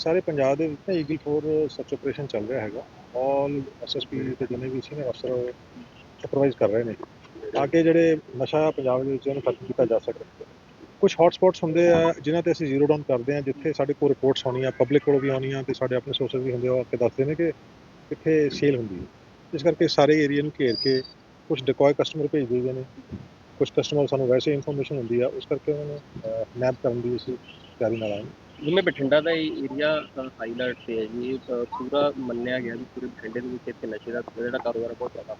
ਸਾਰੇ ਪੰਜਾਬ ਦੇ ਵਿੱਚ ਨਾ ਈਗਲ 4 ਸਰਚ ਆਪਰੇਸ਼ਨ ਚੱਲ ਰਿਹਾ ਹੈਗਾ। ਆਲ ਐਸਐਸਪੀ ਤੇ ਜਿੰਨੇ ਵੀ ਸੀਨੀਅਰ ਅਫਸਰ ਸੁਪਰਵਾਈਜ਼ ਕਰ ਰਹੇ ਨੇ। ਤਾਂ ਕਿ ਜਿਹੜੇ ਨਸ਼ਾ ਪੰਜਾਬ ਦੇ ਵਿੱਚ ਉਹਨੂੰ ਖਤਮ ਕੀਤਾ ਜਾ ਸਕੇ। ਕੁਝ ਹੌਟ ਸਪੌਟਸ ਹੁੰਦੇ ਆ, ਜਿਨ੍ਹਾਂ ਤੇ ਅਸੀਂ ਜ਼ੀਰੋ ਡਾਊਨ ਕਰਦੇ ਆ, ਜਿੱਥੇ ਸਾਡੇ ਕੋਲ ਰਿਪੋਰਟਸ ਆਉਣੀਆਂ ਪਬਲਿਕ ਕੋਲੋਂ ਵੀ ਆਉਣੀਆਂ, ਤੇ ਸਾਡੇ ਆਪਣੇ ਸੋਰਸਸ ਵੀ ਹੁੰਦੇ ਆ, ਉਹ ਆ ਕੇ ਦੱਸਦੇ ਨੇ ਕਿ ਕਿੱਥੇ ਸੇਲ ਹੁੰਦੀ ਹੈ। ਇਸ ਕਰਕੇ ਸਾਰੇ ਏਰੀਆ ਨੂੰ ਘੇਰ ਕੇ ਕੁਝ ਡਿਕੋਏ ਕਸਟਮਰ ਭੇਜ ਦਈਦੇ ਨੇ। ਕੁਝ ਕਸਟਮਰ ਸਾਨੂੰ ਵੈਸੇ ਇਨਫੋਰਮੇਸ਼ਨ ਹੁੰਦੀ ਆ, ਉਸ ਕਰਕੇ ਉਹਨਾਂ ਨੂੰ ਨੈਪ ਕਰਨ ਦੀ ਅਸੀਂ ਤਿਆਰੀ ਨਾਲ ਆਏ ਹਾਂ। ਜਿਵੇਂ ਬਠਿੰਡਾ ਦਾ ਏਰੀਆ ਹਾਈਲਾਈਟ ਤੇ ਹੈ ਜੀ। ਇਹ ਤਾਂ ਪੂਰਾ ਮੰਨਿਆ ਗਿਆ ਵੀ ਪੂਰੇ ਬਠਿੰਡੇ ਦੇ ਵਿੱਚ ਇੱਥੇ ਨਸ਼ੇ ਦਾ ਜਿਹੜਾ ਕਾਰੋਬਾਰ ਹੈ ਬਹੁਤ ਜ਼ਿਆਦਾ।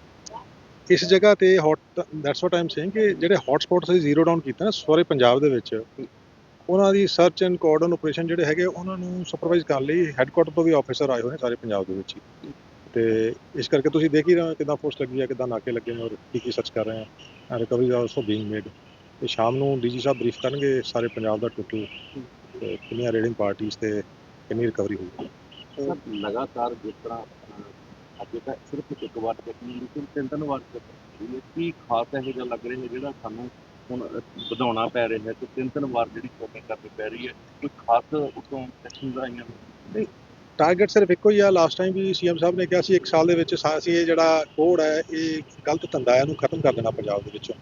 ਇਸ ਜਗ੍ਹਾ ਤੇ hot that's what I'm saying ਕਿ ਜਿਹੜੇ ਹੌਟ ਸਪੌਟਸ ਅਸੀਂ ਜ਼ੀਰੋ ਡਾਊਨ ਕੀਤਾ ਨਾ ਸਾਰੇ ਪੰਜਾਬ ਦੇ ਵਿੱਚ, ਉਹਨਾਂ ਦੀ ਸਰਚ ਐਂਡ ਕੋਆਰਡਨ ਆਪਰੇਸ਼ਨ ਜਿਹੜੇ ਹੈਗੇ, ਉਹਨਾਂ ਨੂੰ ਸੁਪਰਵਾਈਜ਼ ਕਰਨ ਲਈ ਹੈੱਡਕੁਆਟਰ ਤੋਂ ਵੀ ਆਫੀਸਰ ਆਏ ਹੋਏ ਨੇ ਸਾਰੇ ਪੰਜਾਬ ਦੇ ਵਿੱਚ ਹੀ। ਤੇ ਇਸ ਕਰਕੇ ਤੁਸੀਂ ਦੇਖ ਹੀ ਰਹੇ ਹੋ ਕਿਦਾਂ ਫੋਰਸ ਲੱਗੀ ਹੈ ਕਿਦਾਂ ਨਾਕੇ ਲੱਗੇ ਨੇ ਔਰ ਕੀ ਕੀ ਸਰਚ ਕਰ ਰਹੇ ਆ। ਰਿਕਵਰੀ ਆਲਸੋ ਬੀਇੰਗ ਮੇਡ ਤੇ ਸ਼ਾਮ ਨੂੰ ਡੀਜੀ ਸਾਹਿਬ ਬਰੀਫ ਕਰਨਗੇ ਸਾਰੇ ਪੰਜਾਬ ਦਾ ਟੋਟਲ ਕਿੰਨੀਆਂ ਰੇਡਿੰਗ ਪਾਰਟੀਆਂ ਤੇ ਕਿੰਨੀ ਰਿਕਵਰੀ ਹੋਈ? ਸਰ ਲਗਾਤਾਰ ਜਿਸ ਤਰ੍ਹਾਂ ਅਹ, ਤਾਂ ਸਿਰਫ ਇੱਕ ਵਾਰ ਚੱਕੀ ਲੇਕਿਨ ਤਿੰਨ ਤਿੰਨ ਵਾਰ ਚੱਕੀ ਕੀ ਖਾਸ ਇਹੋ ਜਿਹਾ ਲੱਗ ਰਿਹਾ ਹੈ ਜਿਹੜਾ ਸਾਨੂੰ ਹੁਣ ਅਹ, ਵਧਾਉਣਾ ਪੈ ਰਿਹਾ ਹੈ ਤੇ ਤਿੰਨ ਤਿੰਨ ਵਾਰ ਜਿਹੜੀ ਸ਼ੋਪਿੰਗ ਕਰਨੀ ਪੈ ਰਹੀ ਹੈ? ਕੋਈ ਖਾਸ ਉਤੋਂ ਐਕਸ਼ਨਸ ਆਈਆਂ? ਨੇ? ਟਾਰਗੇਟ ਸਿਰਫ ਇੱਕੋ ਹੀ ਆ। ਲਾਸਟ ਟਾਈਮ ਵੀ ਸੀਐਮ ਸਾਹਿਬ ਨੇ ਕਿਹਾ ਸੀ ਇੱਕ ਸਾਲ ਦੇ ਵਿੱਚ ਸਾ- ਅਸੀਂ ਇਹ ਜਿਹੜਾ ਕੋਡ ਹੈ ਇਹ ਗਲਤ ਧੰਦਾ ਹੈ ਇਹਨੂੰ ਖਤਮ ਕਰ ਦੇਣਾ ਪੰਜਾਬ ਦੇ ਵਿੱਚੋਂ।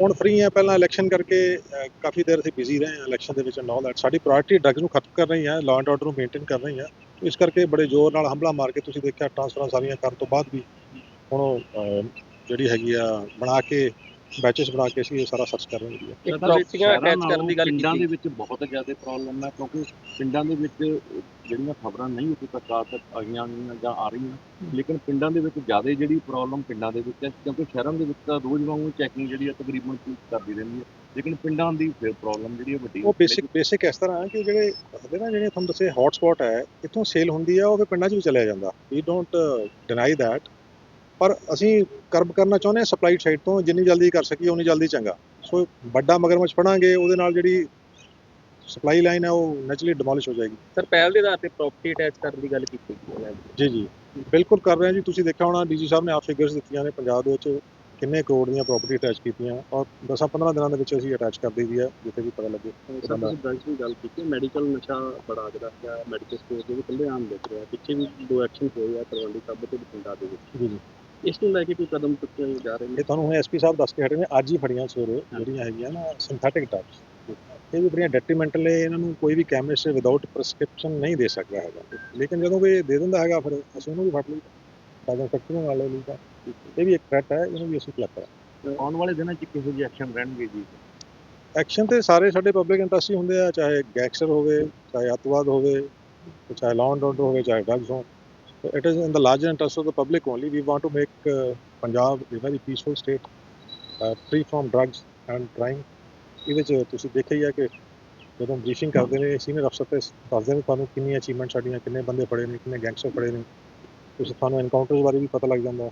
ਹੁਣ ਫ੍ਰੀ ਆ ਪਹਿਲਾਂ ਇਲੈਕਸ਼ਨ ਕਰਕੇ ਕਾਫੀ ਦੇਰ ਅਸੀਂ ਬਿਜ਼ੀ ਰਹੇ ਹਾਂ ਇਲੈਕਸ਼ਨ ਦੇ ਵਿੱਚ ਐਂਡ ਆਲ ਦੈਟ ਸਾਡੀ ਪ੍ਰਾਇੋਰਟੀ ਡਰੱਗਸ ਨੂੰ ਖਤਮ ਕਰ ਰਹੀ ਹੈ ਲਾਅ ਐਂਡ ਆਰਡਰ ਨੂੰ ਮੇਨਟੇਨ ਕਰ ਰਹੀ ਹੈ ਇਸ ਕਰਕੇ ਬੜੇ ਜ਼ੋਰ ਨਾਲ ਹਮਲਾ ਮਾਰ ਕੇ ਤੁਸੀਂ ਦੇਖਿਆ ਟ੍ਰਾਂਸਫਰਾਂ ਸਾਰੀਆਂ ਕਰਨ ਤੋਂ ਬਾਅਦ ਵੀ ਹੁਣ ਉਹ, ਜਿਹੜੀ ਹੈਗੀ ਆ ਬਣਾ ਕੇ ਬੈਚਸ ਬਣਾ ਕੇ ਅਸੀਂ ਇਹ ਸਾਰਾ ਸਰਚ ਕਰ ਰਹੇ ਹਾਂ ਇੱਕ ਪ੍ਰਾਪਰਟੀਆਂ ਅਟੈਚ ਕਰਨ ਦੀ ਗੱਲ ਪਿੰਡਾਂ ਦੇ ਵਿੱਚ ਬਹੁਤ ਜ਼ਿਆਦਾ ਪ੍ਰੋਬਲਮ ਹੈ ਕਿਉਂਕਿ ਪਿੰਡਾਂ ਦੇ ਵਿੱਚ ਜਿਹੜੀਆਂ ਖਬਰਾਂ ਨਹੀਂ ਉੱਥੇ ਤੱਕ ਆ ਤੱਕ ਆਈਆਂ ਜਾਂ ਆ ਰਹੀਆਂ ਲੇਕਿਨ ਪਿੰਡਾਂ ਦੇ ਵਿੱਚ ਜ਼ਿਆਦਾ ਜਿਹੜੀ ਪ੍ਰੋਬਲਮ ਪਿੰਡਾਂ ਦੇ ਵਿੱਚ ਹੈ ਕਿਉਂਕਿ ਸ਼ਹਿਰਾਂ ਦੇ ਵਿੱਚ ਤਾਂ ਰੋਜ਼ ਵਾਂਗੂ ਚੈਕਿੰਗ ਜਿਹੜੀ ਹੈ ਤਕਰੀਬਨ ਕਰਦੀ ਰਹਿੰਦੀ ਹੈ ਲੇਕਿਨ ਪਿੰਡਾਂ ਦੀ ਫਿਰ ਪ੍ਰੋਬਲਮ ਜਿਹੜੀ ਹੈ ਵੱਡੀ ਉਹ ਬੇਸਿਕ ਬੇਸਿਕ ਇਸ ਤਰ੍ਹਾਂ ਹੈ ਕਿ ਜਿਹੜੇ ਦੱਸਦੇ ਨਾ ਜਿਹੜੇ ਤੁਹਾਨੂੰ ਦੱਸੇ ਹੌਟ ਸਪੌਟ ਹੈ ਇੱਥੋਂ ਸੇਲ ਹੁੰਦੀ ਹੈ ਉਹ ਫਿਰ ਪਿੰਡਾਂ 'ਚ ਵੀ ਚਲਿਆ ਜਾਂਦਾ। ਵੀ ਡੋਂਟ ਡਿਨਾਈ ਦੈਟ ਪਰ ਅਸੀਂ ਕਰਬ ਕਰਨਾ ਚਾਹੁੰਦੇ ਹਾਂ ਸਪਲਾਈ ਸਾਈਡ ਤੋਂ ਜਿੰਨੀ ਜਲਦੀ ਕਰ ਸਕੀਏ ਉਨੀ ਜਲਦੀ ਚੰਗਾ। ਸੋ ਵੱਡਾ ਮਗਰਮੱਛ ਫੜਾਂਗੇ ਉਹਦੇ ਨਾਲ ਜਿਹੜੀ ਸਪਲਾਈ ਲਾਈਨ ਹੈ ਉਹ ਨੈਚੁਰਲੀ ਡਿਮੋਲਿਸ਼ ਹੋ ਜਾਏਗੀ। ਸਰ ਪਹਿਲ ਦੇ ਆਧਾਰ ਤੇ ਪ੍ਰਾਪਰਟੀ ਅਟੈਚ ਕਰਨ ਦੀ ਗੱਲ ਕੀਤੀ ਗਈ ਹੈ। ਜੀ ਜੀ। ਬਿਲਕੁਲ ਕਰ ਰਹੇ ਹਾਂ ਜੀ। ਤੁਸੀਂ ਦੇਖਿਆ ਹੋਣਾ ਡੀਜੀ ਸਾਹਿਬ ਨੇ ਆਪ ਫਿਗਰਸ ਦਿੱਤੀਆਂ ਨੇ ਪੰਜਾਬ ਦੇ ਵਿੱਚ ਕਿੰਨੇ ਕਰੋੜ ਦੀਆਂ ਪ੍ਰਾਪਰਟੀ ਅਟੈਚ ਕੀਤੀਆਂ। ਔਰ 10-15 ਦਿਨਾਂ ਦੇ ਵਿੱਚ ਅਸੀਂ ਅਟੈਚ ਕਰ ਦਈਦੀ ਹੈ ਜਿੱਥੇ ਵੀ ਪਤਾ ਲੱਗੇ। ਸਰ ਤੁਸੀਂ ਡਰੱਗਸ ਦੀ ਗੱਲ ਕੀਤੀ ਮੈਡੀਕਲ ਨਸ਼ਾ ਬੜਾ ਜਿਹੜਾ ਹੈ ਮੈਡੀਕਲ ਸਟੋਰ ਦੇ ਵਿੱਚ ਕੱਲੇ ਆਮ ਦੇਖ ਰਿਹਾ। ਪਿੱਛੇ ਵੀ ਦੋ ਐਕਸ਼ਨ ਹੋਏ ਆ ਤਲਵੰਡੀ ਸਾਬੋ ਤੇ ਬਠਿੰਡਾ ਦੇ ਵਿੱਚ। ਜੀ ਜੀ। ਇਸ ਨੂੰ ਲੈ ਕੇ ਕੋਈ ਕਦਮ ਚੁੱਕੇ ਜਾ ਰਹੇ ਨੇ? ਇਹ ਤੁਹਾਨੂੰ ਹੁਣ ਐਸਪੀ ਸਾਹਿਬ ਦੱਸ ਕੇ ਹਟੇ ਨੇ ਅੱਜ ਹੀ ਫੜੀਆਂ ਸਵੇਰੇ ਜਿਹੜੀਆਂ ਹੈਗੀਆਂ ਨਾ ਸਿੰਥੈਟਿਕ ਡਰੱਗਸ ਇਹ ਵੀ ਬੜੀਆਂ ਡੈਟਰੀਮੈਂਟਲ ਨੇ ਇਹਨਾਂ ਨੂੰ ਕੋਈ ਵੀ ਕੈਮਿਸਟ ਵਿਦਆਊਟ ਪ੍ਰੈਸਕ੍ਰਿਪਸ਼ਨ ਨਹੀਂ ਦੇ ਸਕਦਾ ਹੈਗਾ। ਲੇਕਿਨ ਜਦੋਂ ਵੀ ਦੇ ਦਿੰਦਾ ਹੈਗਾ ਫਿਰ ਅਸੀਂ ਉਹਨੂੰ ਵੀ ਫੜ ਲਈਦਾ ਸਾਡਾ ਫੈਕਟਰੀ ਨਾਲ ਲੈ ਲਈਦਾ ਇਹ ਵੀ ਇੱਕ ਥ੍ਰੈਟ ਹੈ ਇਹਨੂੰ ਵੀ ਅਸੀਂ ਕਲੈਕਟ ਕਰਾਂ ਆਉਣ ਵਾਲੇ ਦਿਨਾਂ 'ਚ ਕਿਹੋ ਜਿਹੇ ਐਕਸ਼ਨ ਰਹਿਣਗੇ ਜੀ? ਐਕਸ਼ਨ ਤੇ ਸਾਰੇ ਸਾਡੇ ਪਬਲਿਕ ਇੰਟਰਸਟ ਹੀ ਹੁੰਦੇ ਆ ਚਾਹੇ ਗੈਂਗਸਟਰ ਹੋਵੇ ਚਾਹੇ ਅੱਤਵਾਦ ਹੋਵੇ ਚਾਹੇ ਲਾਅ ਐਂਡ ਆਰਡਰ ਹੋਵੇ ਚਾਹੇ ਡਰੱਗਸ ਹੋਣ। It is in the larger interest of the public only. We want to make uh, punjab a very peaceful state uh, free from drugs and crime. ਇਹਦੇ ਚ ਤੁਸੀਂ ਦੇਖਿਆ ਹੀ ਆ ਕਿ ਜਦੋਂ ਬਰੀਫਿੰਗ ਕਰਦੇ ਨੇ ਸੀਨੀਅਰ ਅਫਸਰ ਤੇ ਦੱਸਦੇ ਨੇ ਤੁਹਾਨੂੰ ਕਿੰਨੀ ਅਚੀਵਮੈਂਟ ਸਾਡੀਆਂ ਕਿੰਨੇ ਬੰਦੇ ਫੜੇ ਨੇ ਕਿੰਨੇ ਗੈਂਗਸਟਰ ਫੜੇ ਨੇ। ਤੁਸੀਂ ਤੁਹਾਨੂੰ ਐਨਕਾਊਂਟਰਸ ਬਾਰੇ ਵੀ ਪਤਾ ਲੱਗ ਜਾਂਦਾ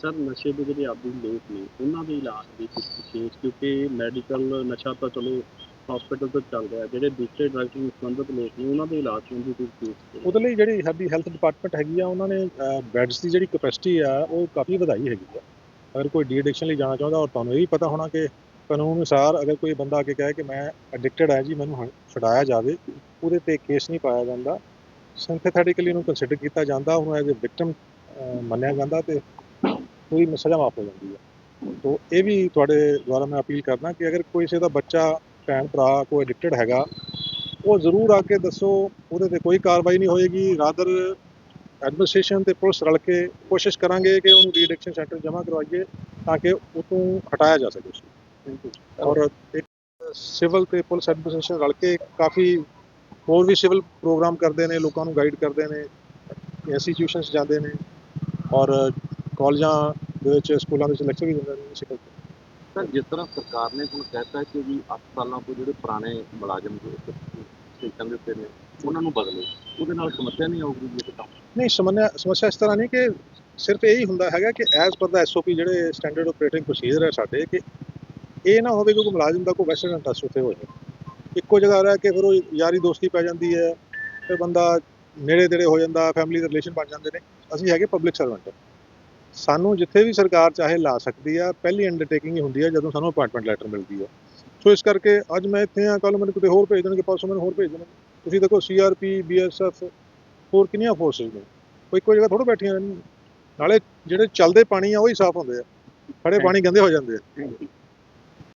ਸਰ ਨਸ਼ੇ ਦੇ ਜਿਹੜੇ ਆਦੀ ਲੋਕ ਨੇ ਉਹਨਾਂ ਦੇ ਇਲਾਜ ਦੀ ਕੁਝ ਵਿਸ਼ੇਸ਼ ਕਿਉਂਕਿ ਮੈਡੀਕਲ ਨਸ਼ਾ ਤਾਂ ਚਲੋ ਹਸਪੀਟਲ ਤੋਂ ਚੱਲ ਰਿਹਾ ਜਿਹੜੇ ਦੂਸਰੇ ਡਰੱਗਸ ਨਾਲ ਸੰਬੰਧਿਤ ਲੋਕ ਨੇ, ਉਹਨਾਂ ਦੇ ਇਲਾਜ ਸੰਬੰਧੀ ਕੋਈ ਫੀਸ ਉਹਦੇ ਲਈ ਜਿਹੜੀ ਸਾਡੀ ਹੈਲਥ ਡਿਪਾਰਟਮੈਂਟ ਹੈਗੀ ਆ, ਉਹਨਾਂ ਨੇ ਬੈੱਡਸ ਦੀ ਜਿਹੜੀ ਕੈਪੈਸਿਟੀ ਆ, ਉਹ ਕਾਫੀ ਵਧਾਈ ਹੈਗੀ ਆ। ਅਗਰ ਕੋਈ ਡੀ ਐਡਿਕਸ਼ਨ ਲਈ ਜਾਣਾ ਚਾਹੁੰਦਾ ਔਰ ਤੁਹਾਨੂੰ ਇਹ ਵੀ ਪਤਾ ਹੋਣਾ ਕਿ ਕਾਨੂੰਨ ਅਨੁਸਾਰ ਅਗਰ ਕੋਈ ਬੰਦਾ ਆ ਕੇ ਕਹੇ ਕਿ ਮੈਂ ਐਡਿਕਟਡ ਆ ਜੀ, ਮੈਨੂੰ ਹੁਣ ਛੁਡਾਇਆ ਜਾਵੇ, ਉਹਦੇ ਤੇ ਕੇਸ ਨਹੀਂ ਪਾਇਆ ਜਾਂਦਾ। ਸਿੰਥੈਟਿਕਲੀ ਉਹਨੂੰ ਕੰਸੀਡਰ ਕੀਤਾ ਜਾਂਦਾ, ਉਹਨੂੰ ਐਜ਼ ਅ ਵਿਕਟਮ ਮੰਨਿਆ ਜਾਂਦਾ ਤੇ ਉਹਦੀ ਸਜ਼ਾ ਮਾਫ ਹੋ ਜਾਂਦੀ ਹੈ ਤੋ ਇਹ ਵੀ ਤੁਹਾਡੇ ਦੁਆਰਾ ਮੈਂ ਅਪੀਲ ਕਰਦਾ ਕਿ ਅਗਰ ਕੋਈ ਕਿਸੇ ਦਾ ਬੱਚਾ ਭੈਣ ਭਰਾ ਕੋਈ ਐਡਿਕਟਡ ਹੈਗਾ ਉਹ ਜ਼ਰੂਰ ਆ ਕੇ ਦੱਸੋ ਉਹਦੇ ਤੇ ਕੋਈ ਕਾਰਵਾਈ ਨਹੀਂ ਹੋਏਗੀ ਰਾਦਰ ਐਡਮਿਨਿਸਟ੍ਰੇਸ਼ਨ ਤੇ ਪੁਲਿਸ ਰਲ ਕੇ ਕੋਸ਼ਿਸ਼ ਕਰਾਂਗੇ ਕਿ ਉਹਨੂੰ ਰੀਐਡਿਕਸ਼ਨ ਸੈਂਟਰ ਜਮ੍ਹਾਂ ਕਰਵਾਈਏ ਤਾਂ ਕਿ ਉਹ ਤੋਂ ਹਟਾਇਆ ਜਾ ਸਕੇ ਉਸਨੂੰ। ਔਰ ਇੱਕ ਸਿਵਲ ਤੇ ਪੁਲਿਸ ਐਡਮਿਨਿਸਟ੍ਰੇਸ਼ਨ ਰਲ ਕੇ ਕਾਫੀ ਹੋਰ ਵੀ ਸਿਵਲ ਪ੍ਰੋਗਰਾਮ ਕਰਦੇ ਨੇ ਲੋਕਾਂ ਨੂੰ ਗਾਈਡ ਕਰਦੇ ਨੇ ਇੰਸਟੀਟਿਊਸ਼ਨਸ ਜਾਂਦੇ ਨੇ ਔਰ ਕਾਲਜਾਂ ਦੇ ਵਿੱਚ ਸਕੂਲਾਂ ਦੇ ਵਿੱਚ ਲੈਕਚਰ ਵੀ ਦਿੰਦੇ ਨੇ ਇਸੇ ਕਰਕੇ ਸਰ, ਜਿਸ ਤਰ੍ਹਾਂ ਸਰਕਾਰ ਨੇ ਹੁਣ ਕਹਿਤਾ ਕਿ ਵੀ 8 ਸਾਲਾਂ ਤੋਂ ਜਿਹੜੇ ਪੁਰਾਣੇ ਮੁਲਾਜ਼ਮ ਜੋ ਸਟੇਸ਼ਨ ਦੇ ਉੱਤੇ ਨੇ, ਉਹਨਾਂ ਨੂੰ ਬਦਲੋ, ਉਹਦੇ ਨਾਲ ਸਮੱਸਿਆ ਨਹੀਂ ਆਊਗੀ ਜੀ ਇਹ ਤਾਂ? ਨਹੀਂ, ਸਮੱਸਿਆ ਸਮੱਸਿਆ ਇਸ ਤਰ੍ਹਾਂ ਨਹੀਂ ਕਿ ਸਿਰਫ ਇਹੀ ਹੁੰਦਾ ਹੈਗਾ ਕਿ ਐਜ਼ ਪਰ ਦਾ ਐਸਓਪੀ ਜਿਹੜੇ ਸਟੈਂਡਰਡ ਆਪਰੇਟਿੰਗ ਪ੍ਰੋਸੀਜਰ ਹੈ ਸਾਡੇ, ਕਿ ਇਹ ਨਾ ਹੋਵੇ ਕਿ ਕੋਈ ਮੁਲਾਜ਼ਮ ਦਾ ਕੋਈ ਵੈਸਟਰਨ ਇੰਟਰਸਟ ਉੱਤੇ ਹੋ ਇੱਕੋ ਜਗ੍ਹਾ ਰਹਿ ਕੇ ਫਿਰ ਉਹ ਯਾਰੀ ਦੋਸਤੀ ਪੈ ਜਾਂਦੀ ਹੈ, ਫਿਰ ਬੰਦਾ ਨੇੜੇ ਤੇੜੇ ਹੋ ਜਾਂਦਾ ਫੈਮਿਲੀ ਦੇ ਰਿਲੇਸ਼ਨ ਬਣ ਜਾਂਦੇ ਨੇ। ਅਸੀਂ ਹੈਗੇ ਪਬਲਿਕ ਸਰਵੈਂਟ ਸਾਨੂੰ ਜਿੱਥੇ ਵੀ ਸਰਕਾਰ ਚਾਹੇ ਲਾ ਸਕਦੀ ਆ ਪਹਿਲੀ ਅੰਡਰਟੇਕਿੰਗ ਹੀ ਹੁੰਦੀ ਆ ਜਦੋਂ ਸਾਨੂੰ ਅਪਾਇੰਟਮੈਂਟ ਲੈਟਰ ਮਿਲਦੀ ਆ। ਸੋ ਇਸ ਕਰਕੇ ਅੱਜ ਮੈਂ ਇੱਥੇ ਆ ਕੱਲ ਮੈਨੂੰ ਕਿਤੇ ਹੋਰ ਭੇਜ ਦੇਣਗੇ ਪਰਸੋਂ ਮੈਨੂੰ ਹੋਰ ਭੇਜ ਦੇਣਗੇ। ਤੁਸੀਂ ਦੇਖੋ C R P B CRP BSF ਹੋਰ ਕਿੰਨੀਆਂ ਫੋਰਸਿਸ ਨੇ। ਕੋਈ ਕੋਈ ਜਗ੍ਹਾ ਥੋੜਾ ਬੈਠੀਆਂ ਨਾਲੇ ਜਿਹੜੇ ਚੱਲਦੇ ਪਾਣੀ ਆ ਉਹ ਹੀ ਸਾਫ਼ ਹੁੰਦੇ ਆ। ਖੜੇ ਪਾਣੀ ਗੰਦੇ ਹੋ ਜਾਂਦੇ ਆ।